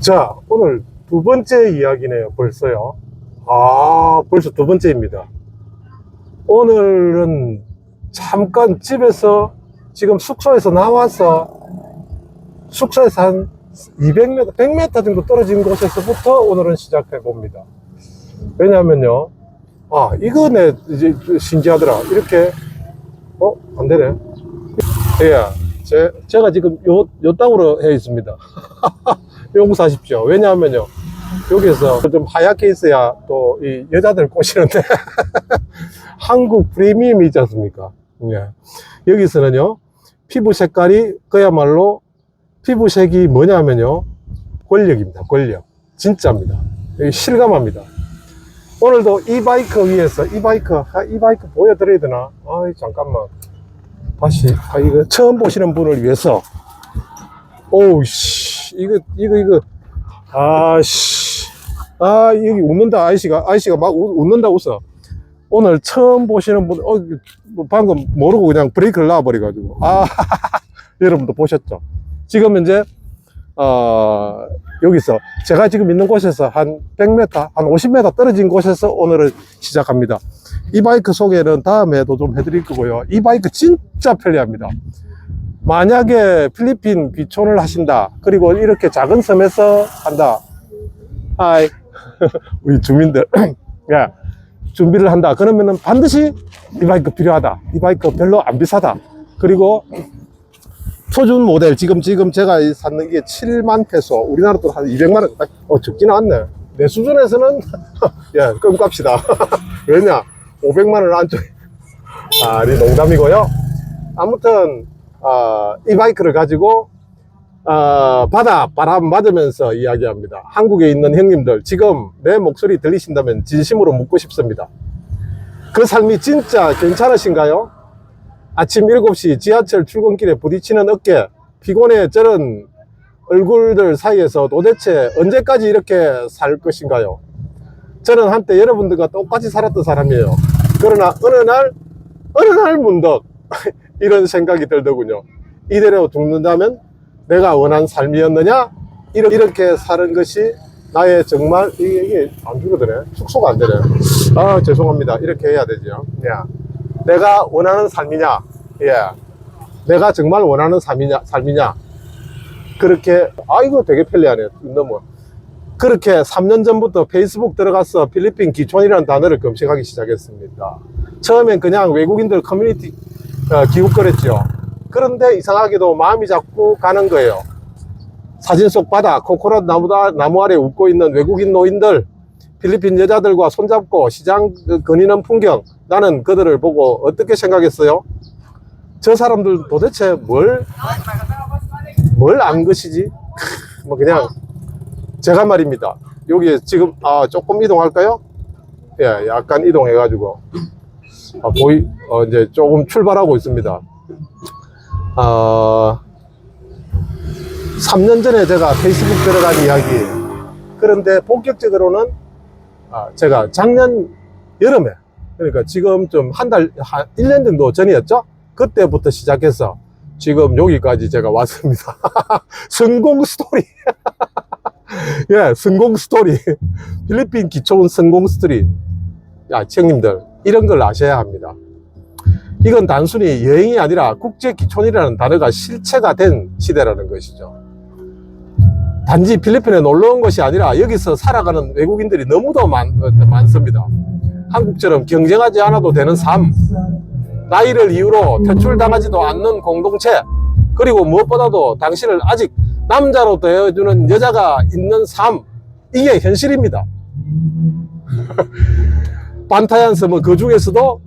자, 오늘 두 번째 이야기네요, 벌써요. 아, 벌써 두 번째입니다. 오늘은 잠깐 집에서 지금 숙소에서 나와서 숙소에서 한 200m, 100m 정도 떨어진 곳에서부터 오늘은 시작해 봅니다. 왜냐면요. 아, 이거 내 이제 신기하더라. 이렇게, 어? 안 되네. 예. 제, 제가 지금 요, 요 땅으로 해 있습니다. 용서하십시오. 왜냐하면요. 여기서 좀 하얗게 있어야 또 이 여자들 꼬시는데 한국 프리미엄이 있지 않습니까? 예. 여기서는요. 피부 색깔이 그야말로 피부색이 뭐냐면요. 권력입니다. 권력. 진짜입니다. 여기 실감합니다. 오늘도 이 바이크 위에서 이 바이크, 아, 이 바이크 보여드려야 되나? 아이, 잠깐만. 다시, 아, 이거 처음 보시는 분을 위해서. 오우, 씨. 이거, 이거, 이거. 아, 씨. 아, 여기 웃는다, 아이씨가. 아이씨가 막 웃, 웃는다, 웃어. 오늘 처음 보시는 분, 어, 뭐 방금 모르고 그냥 브레이크를 놔버려 가지고. 아, 여러분도 보셨죠? 지금 이제, 어, 여기서 제가 지금 있는 곳에서 한 100m, 한 50m 떨어진 곳에서 오늘은 시작합니다. 이 바이크 소개는 다음에도 좀 해드릴 거고요. 이 바이크 진짜 편리합니다. 만약에 필리핀 귀촌을 하신다. 그리고 이렇게 작은 섬에서 한다. 하이. 우리 주민들. 야, 준비를 한다. 그러면은 반드시 이 바이크 필요하다. 이 바이크 별로 안 비싸다. 그리고 표준 모델 지금 지금 제가 이 샀는 게 7만 페소 우리나라 돈 한 200만 원 어, 적지는 않네 내 수준에서는 예 끔값이다 왜냐 500만 원 안쪽에 아니 농담이고요 아무튼 어, 이 바이크를 가지고 어, 바다 바람 맞으면서 이야기합니다 한국에 있는 형님들 지금 내 목소리 들리신다면 진심으로 묻고 싶습니다 그 삶이 진짜 괜찮으신가요? 아침 7시 지하철 출근길에 부딪히는 어깨, 피곤해 저런 얼굴들 사이에서 도대체 언제까지 이렇게 살 것인가요? 저는 한때 여러분들과 똑같이 살았던 사람이에요. 그러나 어느 날, 어느 날 문득 이런 생각이 들더군요. 이대로 죽는다면 내가 원한 삶이었느냐? 이렇게, 이렇게 사는 것이 나의 정말, 이게, 이게 안 죽어드네. 축소가 안 되네. 아, 죄송합니다. 이렇게 해야 되죠. 야. 내가 원하는 삶이냐? 예. 내가 정말 원하는 삶이냐? 삶이냐? 그렇게, 아, 이거 되게 편리하네. 너무. 그렇게 3년 전부터 페이스북 들어가서 필리핀 기촌이라는 단어를 검색하기 시작했습니다. 처음엔 그냥 외국인들 커뮤니티 어, 기웃거렸죠. 그런데 이상하게도 마음이 자꾸 가는 거예요. 사진 속 바다, 코코넛 나무, 나무 아래 웃고 있는 외국인 노인들, 필리핀 여자들과 손잡고 시장 거니는 풍경, 나는 그들을 보고 어떻게 생각했어요? 저 사람들 도대체 뭘, 뭘 안 것이지? 크, 뭐 그냥, 제가 말입니다. 여기 지금, 아, 조금 이동할까요? 예, 약간 이동해 가지고, 아, 보이, 어, 이제 조금 출발하고 있습니다. 아, 3년 전에 제가 페이스북 들어간 이야기. 그런데 본격적으로는 아, 제가 작년 여름에, 그러니까 지금 좀 한 달, 한 1년 정도 전이었죠? 그때부터 시작해서 지금 여기까지 제가 왔습니다. 성공 스토리. 예, 성공 스토리. 필리핀 기초원 성공 스토리. 야, 형님들, 이런 걸 아셔야 합니다. 이건 단순히 여행이 아니라 국제 기촌이라는 단어가 실체가 된 시대라는 것이죠. 단지 필리핀에 놀러 온 것이 아니라 여기서 살아가는 외국인들이 너무도 많, 많습니다. 한국처럼 경쟁하지 않아도 되는 삶, 나이를 이유로 퇴출당하지도 않는 공동체, 그리고 무엇보다도 당신을 아직 남자로 되어주는 여자가 있는 삶, 이게 현실입니다. 반타얀 섬은 그 중에서도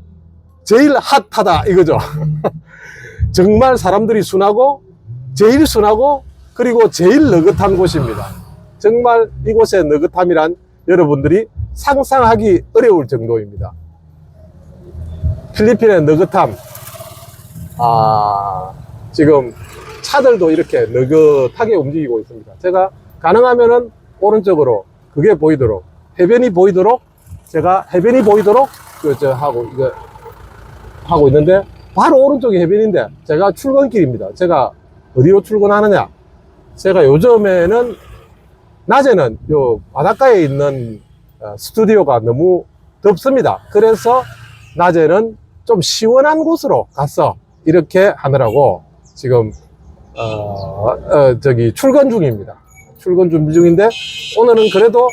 제일 핫하다 이거죠. 정말 사람들이 순하고, 제일 순하고, 그리고 제일 느긋한 곳입니다. 정말 이곳의 느긋함이란 여러분들이 상상하기 어려울 정도입니다. 필리핀의 느긋함. 아, 지금 차들도 이렇게 느긋하게 움직이고 있습니다. 제가 가능하면은 오른쪽으로 그게 보이도록, 해변이 보이도록, 제가 해변이 보이도록, 그, 저, 하고, 이거, 하고 있는데, 바로 오른쪽이 해변인데, 제가 출근길입니다. 제가 어디로 출근하느냐? 제가 요즘에는 낮에는 요 바닷가에 있는 어, 스튜디오가 너무 덥습니다. 그래서 낮에는 좀 시원한 곳으로 가서 이렇게 하느라고 지금 어, 어, 저기 출근 중입니다. 출근 준비 중인데 오늘은 그래도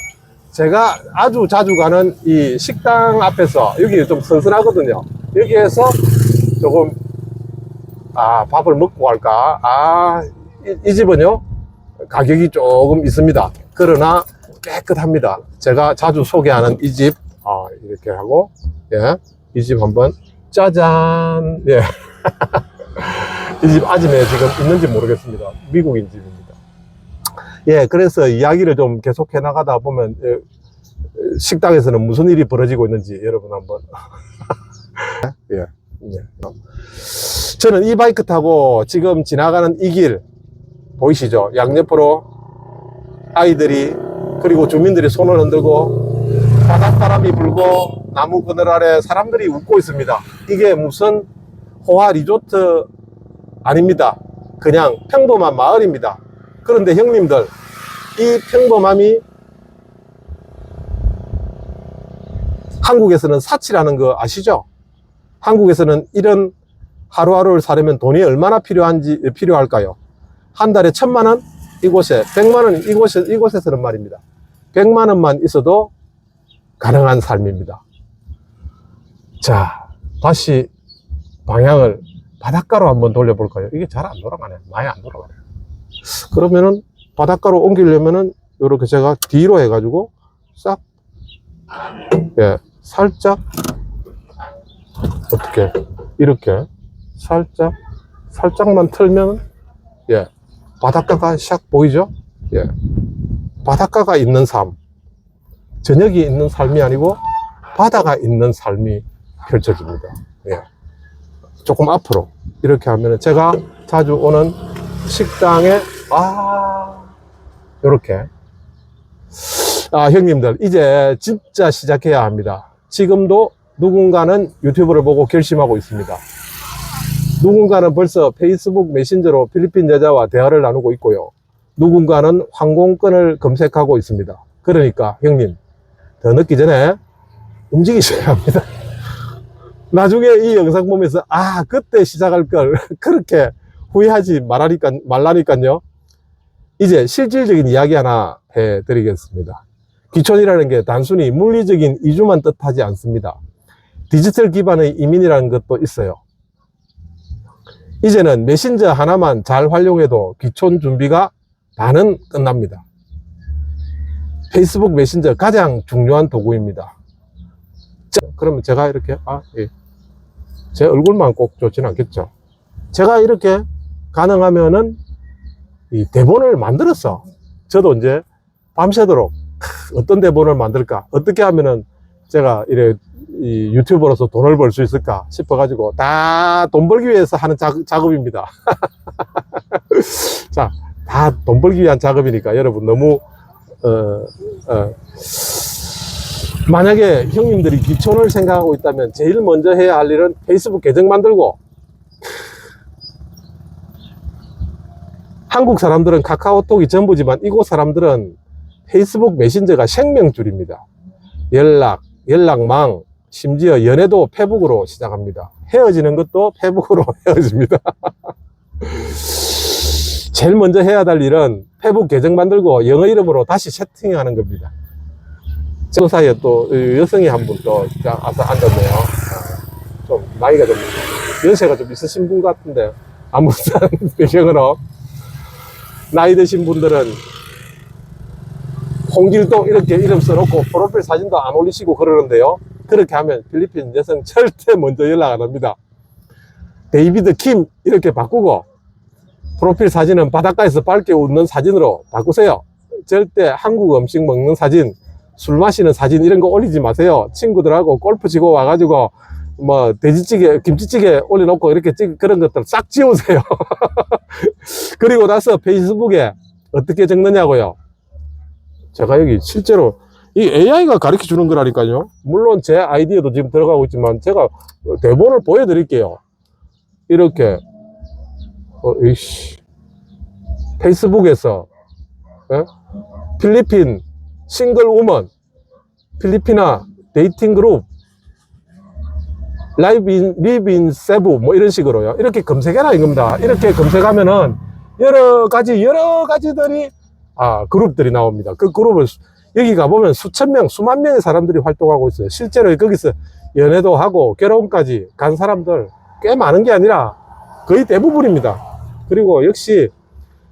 제가 아주 자주 가는 이 식당 앞에서 여기 좀 선선하거든요. 여기에서 조금 아 밥을 먹고 갈까? 아 이, 이 집은요 가격이 조금 있습니다. 그러나 깨끗합니다. 제가 자주 소개하는 이 집, 아, 이렇게 하고, 예, 이 집 한번, 짜잔, 예. 이 집 아침에 지금 있는지 모르겠습니다. 미국인 집입니다. 예, 그래서 이야기를 좀 계속해 나가다 보면, 예, 식당에서는 무슨 일이 벌어지고 있는지 여러분 한번. 예, 예. 저는 이 바이크 타고 지금 지나가는 이 길, 보이시죠? 양옆으로 아이들이 그리고 주민들이 손을 흔들고 바닷바람이 불고 나무 그늘 아래 사람들이 웃고 있습니다. 이게 무슨 호화 리조트 아닙니다. 그냥 평범한 마을입니다. 그런데 형님들, 이 평범함이 한국에서는 사치라는 거 아시죠? 한국에서는 이런 하루하루를 사려면 돈이 얼마나 필요한지, 필요할까요? 한 달에 천만 원? 이곳에, 백만 원, 이곳에, 이곳에서는 말입니다. 백만 원만 있어도 가능한 삶입니다. 자, 다시 방향을 바닷가로 한번 돌려볼까요? 이게 잘 안 돌아가네. 많이 안 돌아가네. 그러면은 바닷가로 옮기려면은 이렇게 제가 뒤로 해가지고 싹, 예, 살짝, 어떻게, 이렇게 살짝, 살짝만 틀면, 예, 바닷가가 샥 보이죠? 예. 바닷가가 있는 삶. 저녁이 있는 삶이 아니고 바다가 있는 삶이 펼쳐집니다. 예. 조금 앞으로 이렇게 하면 제가 자주 오는 식당에 아 이렇게 아 형님들 이제 진짜 시작해야 합니다. 지금도 누군가는 유튜브를 보고 결심하고 있습니다. 누군가는 벌써 페이스북 메신저로 필리핀 여자와 대화를 나누고 있고요. 누군가는 항공권을 검색하고 있습니다. 그러니까 형님 더 늦기 전에 움직이셔야 합니다. 나중에 이 영상 보면서 아 그때 시작할 걸 그렇게 후회하지 말라니까 말라니까요. 이제 실질적인 이야기 하나 해드리겠습니다. 기촌이라는 게 단순히 물리적인 이주만 뜻하지 않습니다. 디지털 기반의 이민이라는 것도 있어요. 이제는 메신저 하나만 잘 활용해도 기촌 준비가 반은 끝납니다. 페이스북 메신저 가장 중요한 도구입니다. 자, 그러면 제가 이렇게, 아, 예. 제 얼굴만 꼭 좋진 않겠죠. 제가 이렇게 가능하면은 이 대본을 만들었어. 저도 이제 밤새도록 크, 어떤 대본을 만들까? 어떻게 하면은 제가 이래 이 유튜버로서 돈을 벌 수 있을까 싶어가지고 다 돈 벌기 위해서 하는 작, 작업입니다. 자, 다 돈 벌기 위한 작업이니까 여러분 너무 어, 어, 만약에 형님들이 기촌을 생각하고 있다면 제일 먼저 해야 할 일은 페이스북 계정 만들고 한국 사람들은 카카오톡이 전부지만 이곳 사람들은 페이스북 메신저가 생명줄입니다. 연락, 연락망, 심지어 연애도 페북으로 시작합니다. 헤어지는 것도 페북으로 헤어집니다. 제일 먼저 해야 할 일은 페북 계정 만들고 영어 이름으로 다시 채팅하는 겁니다. 그 사이에 또 여성이 한 분 또 와서 앉았네요. 아, 좀 나이가 좀 연세가 좀 있으신 분 같은데 아무튼 배경으로 나이 드신 분들은 홍길동 이렇게 이름 써놓고 프로필 사진도 안 올리시고 그러는데요. 그렇게 하면 필리핀 여성 절대 먼저 연락 안 합니다. 데이비드 킴 이렇게 바꾸고 프로필 사진은 바닷가에서 밝게 웃는 사진으로 바꾸세요. 절대 한국 음식 먹는 사진, 술 마시는 사진 이런 거 올리지 마세요. 친구들하고 골프 치고 와가지고 뭐 돼지찌개, 김치찌개 올려놓고 이렇게 찍 그런 것들 싹 지우세요. 그리고 나서 페이스북에 어떻게 적느냐고요. 제가 여기 실제로 이 AI가 가르쳐 주는 거라니까요. 물론 제 아이디어도 지금 들어가고 있지만 제가 대본을 보여드릴게요. 이렇게 어, 이씨. 페이스북에서 예? 필리핀 싱글 우먼, 필리피나 데이팅 그룹, 라이브 인, 리브 인 세부, 뭐 이런 식으로요. 이렇게 검색해라 이겁니다. 이렇게 검색하면은 여러 가지, 여러 가지들이, 아, 그룹들이 나옵니다. 그 그룹을, 수- 여기 가보면 수천 명, 수만 명의 사람들이 활동하고 있어요. 실제로 거기서 연애도 하고 결혼까지 간 사람들 꽤 많은 게 아니라 거의 대부분입니다. 그리고 역시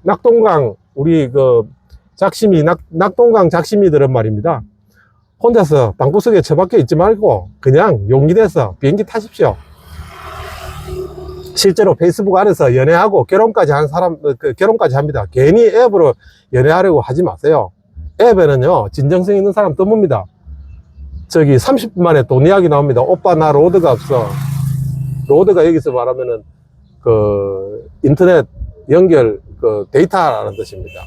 낙동강, 우리 그 작심이, 낙, 낙동강 작심이들은 말입니다. 혼자서 방구석에 처박혀 있지 말고 그냥 용기 내서 비행기 타십시오. 실제로 페이스북 안에서 연애하고 결혼까지 한 사람, 어, 그 결혼까지 합니다. 괜히 앱으로 연애하려고 하지 마세요. 앱에는요, 진정성 있는 사람 떠봅니다. 저기 30분 만에 돈 이야기 나옵니다. 오빠, 나 로드가 없어. 로드가 여기서 말하면은 그 인터넷 연결 그 데이터라는 뜻입니다.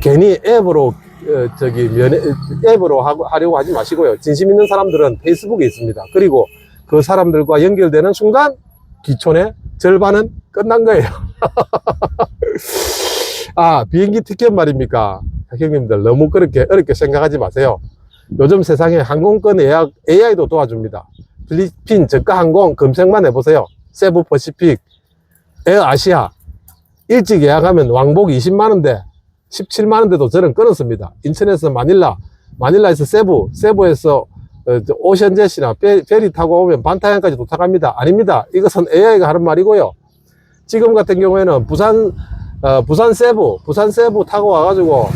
괜히 앱으로 어, 저기 면에 앱으로 하고, 하려고 하지 마시고요. 진심 있는 사람들은 페이스북에 있습니다. 그리고 그 사람들과 연결되는 순간 기촌의 절반은 끝난 거예요. 아 비행기 티켓 말입니까? 형님들 너무 그렇게 어렵게 생각하지 마세요. 요즘 세상에 항공권 예약 AI도 도와줍니다. 필리핀 저가 항공 검색만 해보세요. 세부 퍼시픽, 에어 아시아 일찍 예약하면 왕복 20만 원대 17만 원대도 저는 끊었습니다. 인천에서 마닐라, 마닐라에서 세부, 세부에서 어, 저 오션젯이나 페, 페리 타고 오면 반타양까지 도착합니다. 아닙니다. 이것은 AI가 하는 말이고요. 지금 같은 경우에는 부산, 어, 부산 세부, 부산 세부 타고 와가지고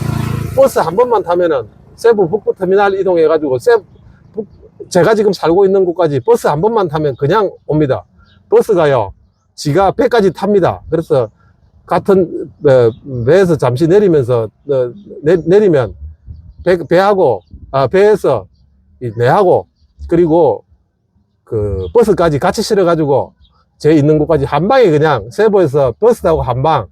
버스 한 번만 타면은 세부 북부 터미널 이동해가지고 세부, 북- 제가 지금 살고 있는 곳까지 버스 한 번만 타면 그냥 옵니다. 버스가요, 지가 배까지 탑니다. 그래서 같은 어, 배에서 잠시 내리면서 어, 내, 내리면 배, 배하고 아, 배에서 이 내하고 그리고 그 버스까지 같이 실어가지고 제 있는 곳까지 한 방에 그냥 세부에서 버스 타고 한 방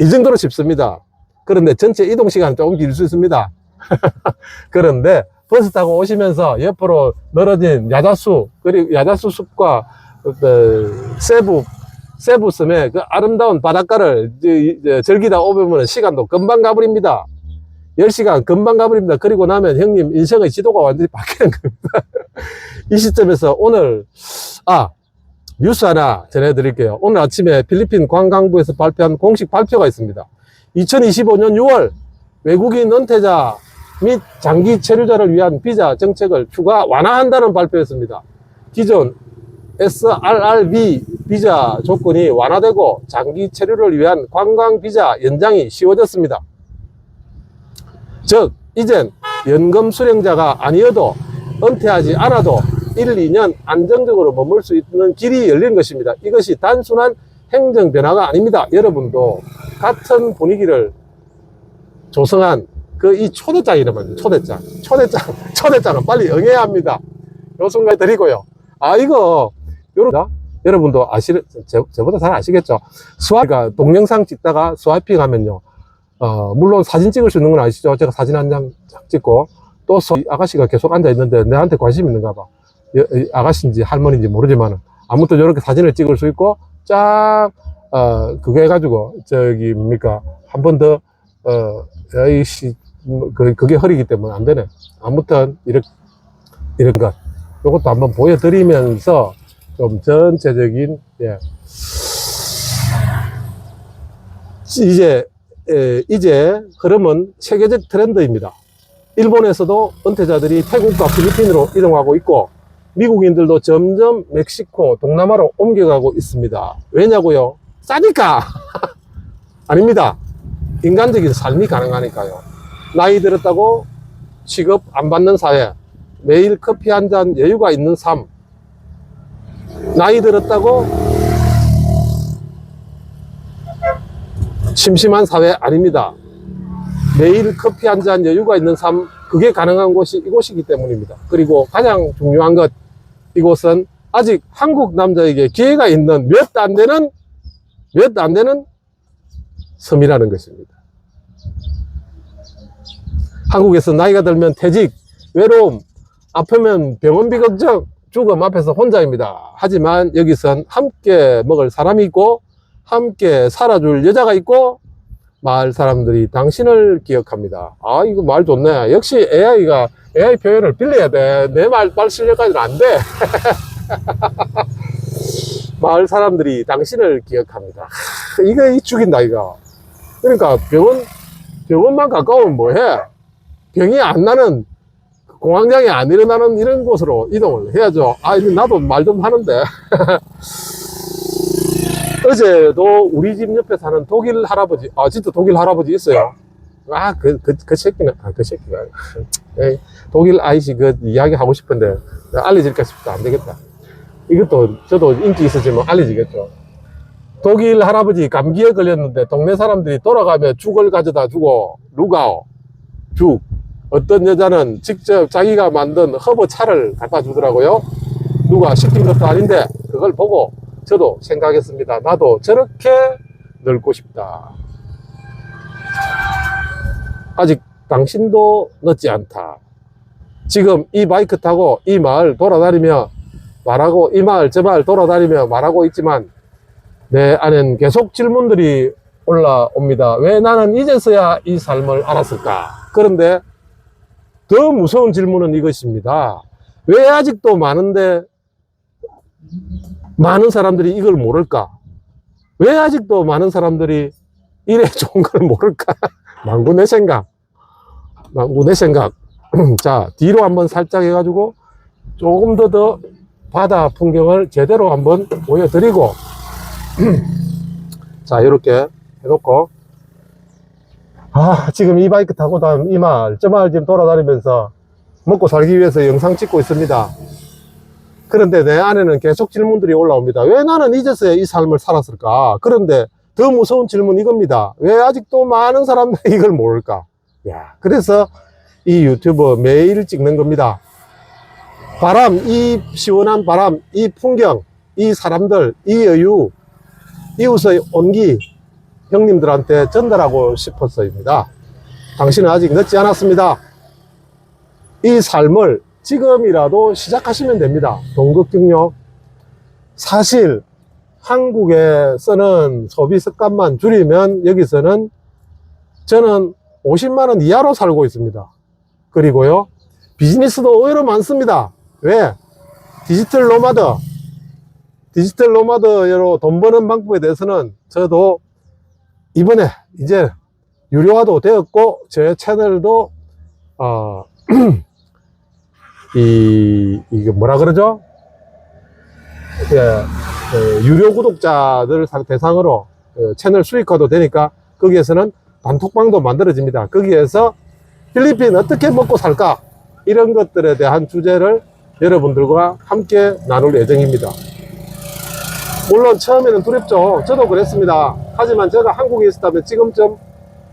이 정도로 쉽습니다. 그런데 전체 이동 시간은 조금 길 수 있습니다. 그런데 버스 타고 오시면서 옆으로 늘어진 야자수 그리고 야자수 숲과 그 세부 세부 섬의 그 아름다운 바닷가를 즐기다 오면 시간도 금방 가버립니다. 10시간 금방 가버립니다. 그리고 나면 형님 인생의 지도가 완전히 바뀌는 겁니다. 이 시점에서 오늘, 아, 뉴스 하나 전해드릴게요. 오늘 아침에 필리핀 관광부에서 발표한 공식 발표가 있습니다. 2025년 6월 외국인 은퇴자 및 장기 체류자를 위한 비자 정책을 추가 완화한다는 발표였습니다. 기존 SRRB 비자 조건이 완화되고 장기 체류를 위한 관광 비자 연장이 쉬워졌습니다. 즉, 이젠 연금 수령자가 아니어도 은퇴하지 않아도 1, 2년 안정적으로 머물 수 있는 길이 열린 것입니다. 이것이 단순한 행정 변화가 아닙니다. 여러분도 같은 분위기를 조성한 그 이 초대장이라면 초대장. 초대장. 초대장은 빨리 응해야 합니다. 요 순간 드리고요. 아, 이거, 요런, 여러분도 아시, 제, 저보다 잘 아시겠죠? 스와이가 동영상 찍다가 스와이핑 하면요. 어, 물론 사진 찍을 수 있는 건 아시죠? 제가 사진 한 장 찍고, 또 서- 이 아가씨가 계속 앉아 있는데 내한테 관심 있는가 봐. 아가씨인지 할머니인지 모르지만 아무튼 이렇게 사진을 찍을 수 있고, 쫙, 어, 그거 해가지고, 저기, 뭡니까. 한 번 더, 어, 에이씨, 뭐, 그, 그게 허리기 때문에 안 되네. 아무튼, 이런, 이런 것. 요것도 한번 보여드리면서, 좀 전체적인, 예. 이제, 에, 이제 흐름은 세계적 트렌드입니다. 일본에서도 은퇴자들이 태국과 필리핀으로 이동하고 있고, 미국인들도 점점 멕시코, 동남아로 옮겨가고 있습니다. 왜냐고요? 싸니까! 아닙니다. 인간적인 삶이 가능하니까요. 나이 들었다고 취급 안 받는 사회, 매일 커피 한 잔 여유가 있는 삶, 나이 들었다고 심심한 사회 아닙니다. 매일 커피 한 잔 여유가 있는 삶, 그게 가능한 곳이 이곳이기 때문입니다. 그리고 가장 중요한 것, 이곳은 아직 한국 남자에게 기회가 있는 몇 안 되는, 몇 안 되는 섬이라는 것입니다. 한국에서 나이가 들면 퇴직, 외로움, 아프면 병원비 걱정, 죽음 앞에서 혼자입니다. 하지만 여기선 함께 먹을 사람이 있고, 함께 살아줄 여자가 있고, 마을 사람들이 당신을 기억합니다. 아, 이거 말 좋네. 역시 AI가, AI 표현을 빌려야 돼. 내 말, 말 실력까지는 안 돼. 마을 사람들이 당신을 기억합니다. 하, 이거 이 죽인다, 이거. 그러니까 병원, 병원만 가까우면 뭐해? 병이 안 나는, 공황장애 안 일어나는 이런 곳으로 이동을 해야죠. 아, 나도 말 좀 하는데. 어제도 우리 집 옆에 사는 독일 할아버지, 아, 진짜 독일 할아버지 있어요. 아, 그, 그, 그 새끼는, 아, 그 새끼가. 에이, 독일 아이씨 그 이야기 하고 싶은데, 알려질까 싶다. 안 되겠다. 이것도 저도 인기 있었지만 알려지겠죠. 독일 할아버지 감기에 걸렸는데 동네 사람들이 돌아가며 죽을 가져다 주고, 루가오, 죽. 어떤 여자는 직접 자기가 만든 허브 차를 갖다 주더라고요. 누가 시킨 것도 아닌데, 그걸 보고 저도 생각했습니다. 나도 저렇게 늙고 싶다. 아직 당신도 늦지 않다. 지금 이 바이크 타고 이 마을 돌아다니며 말하고 이 마을 저 마을 돌아다니며 말하고 있지만 내 안엔 계속 질문들이 올라옵니다. 왜 나는 이제서야 이 삶을 알았을까? 그런데 더 무서운 질문은 이것입니다. 왜 아직도 많은데 많은 사람들이 이걸 모를까? 왜 아직도 많은 사람들이 이래 좋은 걸 모를까? 망구 내 생각. 망구 내 생각. 자, 뒤로 한번 살짝 해가지고 조금 더 더 바다 풍경을 제대로 한번 보여드리고 자, 이렇게 해놓고 아, 지금 이 바이크 타고 다음 이 마을, 저 마을 지금 돌아다니면서 먹고 살기 위해서 영상 찍고 있습니다. 그런데 내 안에는 계속 질문들이 올라옵니다. 왜 나는 이제서야 이 삶을 살았을까? 그런데 더 무서운 질문 이겁니다. 왜 아직도 많은 사람들이 이걸 모를까? 야, 그래서 이 유튜브 매일 찍는 겁니다. 바람, 이 시원한 바람, 이 풍경, 이 사람들, 이 여유, 이웃의 온기, 형님들한테 전달하고 싶어서입니다. 당신은 아직 늦지 않았습니다. 이 삶을 지금이라도 시작하시면 됩니다. 동극경력. 사실 한국에서는 소비 습관만 줄이면 여기서는 저는 50만원 이하로 살고 있습니다. 그리고요, 비즈니스도 의외로 많습니다. 왜? 디지털 노마드, 디지털 노마드로 돈 버는 방법에 대해서는 저도 이번에 이제 유료화도 되었고, 제 채널도, 어, 이, 이게 뭐라 그러죠? 예, 예, 유료 구독자들 상- 대상으로 어, 채널 수익화도 되니까 거기에서는 단톡방도 만들어집니다. 거기에서 필리핀 어떻게 먹고 살까? 이런 것들에 대한 주제를 여러분들과 함께 나눌 예정입니다. 물론 처음에는 두렵죠. 저도 그랬습니다. 하지만 제가 한국에 있었다면 지금쯤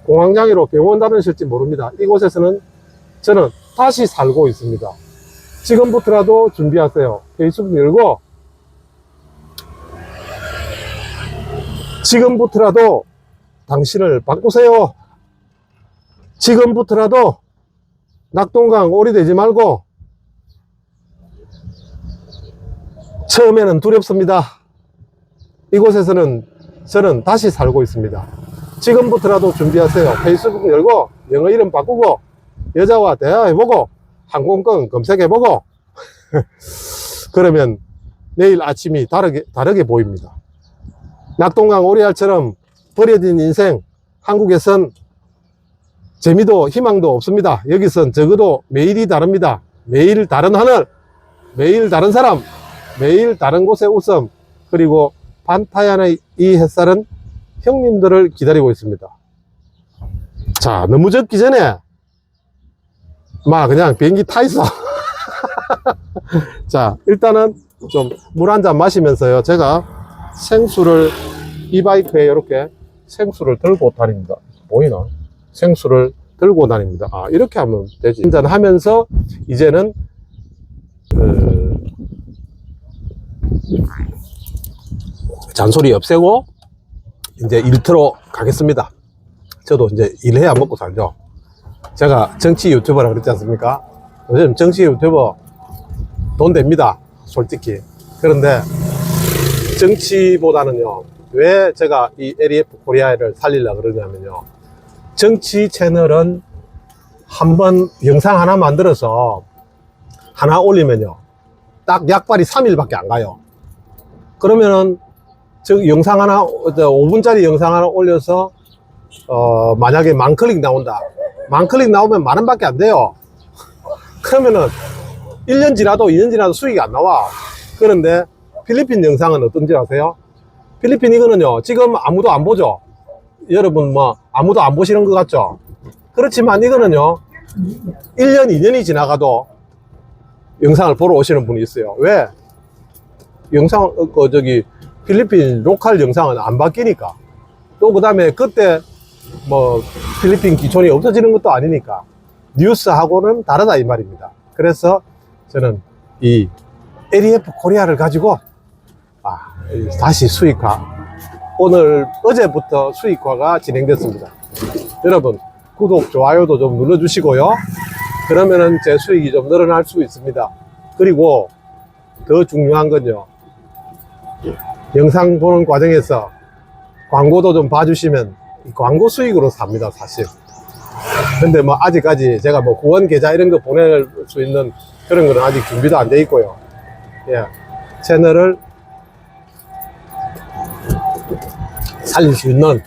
공황장애로 병원 다니실지 모릅니다. 이곳에서는 저는 다시 살고 있습니다. 지금부터라도 준비하세요. 페이스북 열고 지금부터라도 당신을 바꾸세요. 지금부터라도 낙동강 오리 되지 말고 처음에는 두렵습니다. 이곳에서는 저는 다시 살고 있습니다. 지금부터라도 준비하세요. 페이스북 열고 영어 이름 바꾸고 여자와 대화해보고 항공권 검색해보고 그러면 내일 아침이 다르게, 다르게 보입니다. 낙동강 오리알처럼 버려진 인생 한국에선 재미도 희망도 없습니다. 여기선 적어도 매일이 다릅니다. 매일 다른 하늘, 매일 다른 사람, 매일 다른 곳의 웃음, 그리고 반타ян의 이 햇살은 형님들을 기다리고 있습니다. 자, 너무 젖기 전에 마 그냥 비행기 타 있어. 자, 일단은 좀 물 한 잔 마시면서요. 제가 생수를 이 바이크에 이렇게 생수를 들고 다닙니다. 보이나? 생수를 들고 다닙니다. 아, 이렇게 하면 되지. 한잔 하면서 이제는 그 잔소리 없애고 이제 일터로 가겠습니다. 저도 이제 일해야 먹고 살죠. 제가 정치 유튜버라 그랬지 않습니까? 요즘 정치 유튜버 돈 됩니다. 솔직히. 그런데 정치보다는요, 왜 제가 이 LEF 코리아를 살리려고 그러냐면요. 정치 채널은 한번 영상 하나 만들어서 하나 올리면요. 딱 약발이 3일밖에 안 가요. 그러면은 저 영상 하나, 5분짜리 영상 하나 올려서 어, 만약에 만 클릭 나온다. 만 클릭 나오면 만 원밖에 안 돼요. 그러면은 1년 지나도 2년 지나도 수익이 안 나와. 그런데 필리핀 영상은 어떤지 아세요? 필리핀 이거는요, 지금 아무도 안 보죠? 여러분 뭐, 아무도 안 보시는 것 같죠? 그렇지만 이거는요, 1년, 2년이 지나가도 영상을 보러 오시는 분이 있어요. 왜? 영상, 어, 그, 저기, 필리핀 로컬 영상은 안 바뀌니까. 또 그 다음에 그때 뭐 필리핀 기촌이 없어지는 것도 아니니까 뉴스하고는 다르다 이 말입니다. 그래서 저는 이 LEF 코리아를 가지고 아, 다시 수익화 오늘 어제부터 수익화가 진행됐습니다. 여러분 구독 좋아요도 좀 눌러 주시고요. 그러면은 제 수익이 좀 늘어날 수 있습니다. 그리고 더 중요한 건요. 영상 보는 과정에서 광고도 좀 봐주시면 이 광고 수익으로 삽니다, 사실. 근데 뭐 아직까지 제가 뭐 후원 계좌 이런 거 보낼 수 있는 그런 거는 아직 준비도 안 돼 있고요. 예. 채널을 살릴 수 있는